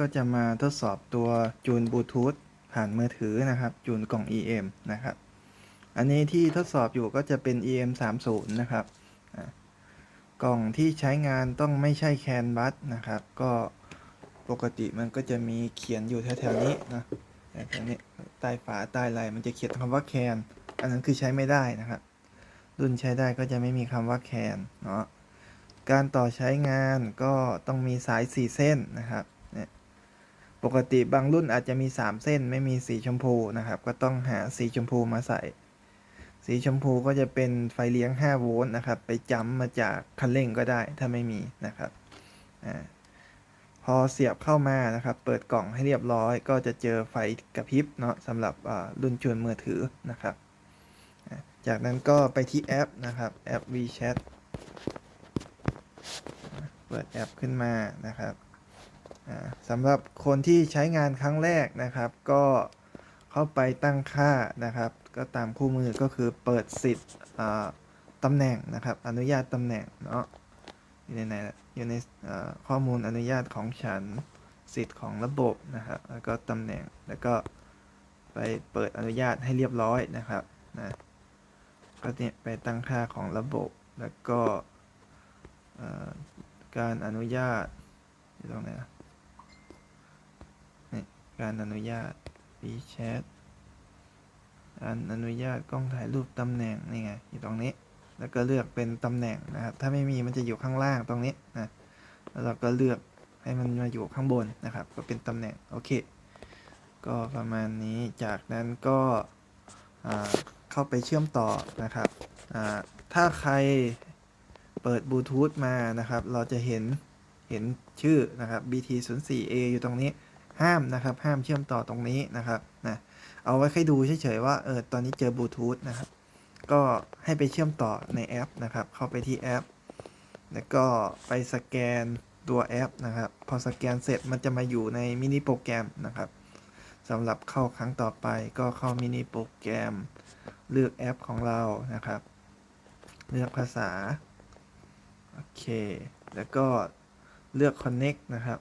ก็จะมาทดสอบตัวจูนบลูทูธผ่านมือถือนะครับจูนกล่อง EM นะครับ อันนี้ที่ทดสอบอยู่ก็จะเป็น EM 3 0นะครับกล่องที่ใช้งานต้องไม่ใช่แคนบัสนะครับ ก็ปกติมันก็จะมีเขียนอยู่แถวๆนี้นะแถวนี้ใต้ฝาใต้อะไรมันจะเขียนคำว่าแคนอันนั้นคือใช้ไม่ได้นะครับ รุ่นใช้ได้ก็จะไม่มีคำว่าแคนเนาะการต่อใช้งานก็ต้องมีสาย 4 เส้นนะครับ ปกติบางรุ่นอาจจะมี 3 เส้นไม่มีสีชมพูนะครับ ก็ต้องหาสีชมพูมาใส่ สีชมพูก็จะเป็นไฟเลี้ยง 5 โวลต์นะครับ ไปจำมาจากคันเร่งก็ได้ถ้าไม่มีนะครับอพอเสียบเข้ามานะครับ เปิดกล่องให้เรียบร้อย ก็จะเจอไฟกระพริบเนาะสำหรับรุ่นชวนมือถือนะครับ จากนั้นก็ไปที่แอปนะครับแอป WeChat เปิดแอปขึ้นมานะครับ สำหรับคนที่ใช้งานครั้งแรกนะครับ ก็เข้าไปตั้งค่านะครับ ก็ตามคู่มือก็คือเปิดสิทธิ์ตำแหน่งนะครับ อนุญาตตำแหน่งเนาะอยู่ในไหนอยู่ในข้อมูลอนุญาตของฉันสิทธิ์ของระบบนะครับ แล้วก็ตำแหน่งแล้วก็ไปเปิดอนุญาตให้เรียบร้อยนะครับนะก็เนี่ยไปตั้งค่าของระบบแล้วก็การอนุญาตอยู่ตรงไหนนะ การอนุญาต WeChat การอนุญาตกล้องถ่ายรูปตำแหน่งนี่ไงอยู่ตรงนี้ แล้วก็เลือกเป็นตำแหน่งนะครับ ถ้าไม่มีมันจะอยู่ข้างล่างตรงนี้นะแล้วเราก็เลือกให้มันมาอยู่ข้างบนนะครับ ก็เป็นตำแหน่งโอเค ก็ประมาณนี้จากนั้นก็เข้าไปเชื่อมต่อนะครับ ถ้าใครเปิดบลูทูธมานะครับ เราจะเห็นเห็นชื่อนะครับ BT 0 4 A อยู่ตรงนี้ ห้ามนะครับ ห้ามเชื่อมต่อตรงนี้นะครับนะเอาไว้ให้ดูเฉยๆว่าเออตอนนี้เจอบลูทูธนะครับ ก็ให้ไปเชื่อมต่อในแอปนะครับ เข้าไปที่แอป แล้วก็ไปสแกนตัวแอปนะครับ พอสแกนเสร็จมันจะมาอยู่ในมินิโปรแกรมนะครับสำหรับเข้าครั้งต่อไปก็เข้ามินิโปรแกรมเลือกแอปของเรานะครับ เลือกภาษา โอเค แล้วก็เลือก connect นะครับ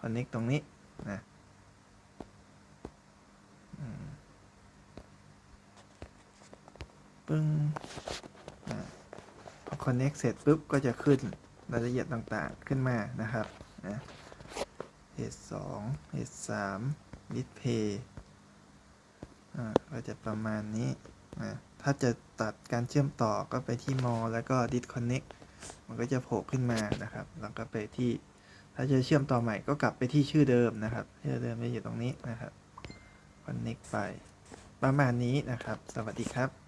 connect ตรงนี้นะปึ้งพอ connect เสร็จปุ๊บก็จะขึ้นรายละเอียดต่างๆขึ้นมานะครับนะเหตุสองเหตุสาม display อ่าก็จะประมาณนี้นะถ้าจะตัดการเชื่อมต่อก็ไปที่ m o แล้วก็ disconnect มันก็จะโผล่ขึ้นมานะครับ แล้วก็ไปที่ ถ้าจะเชื่อมต่อใหม่ก็กลับไปที่ชื่อเดิมนะครับ ชื่อเดิมจะอยู่ตรงนี้นะครับ connect ไป ประมาณนี้นะครับ สวัสดีครับ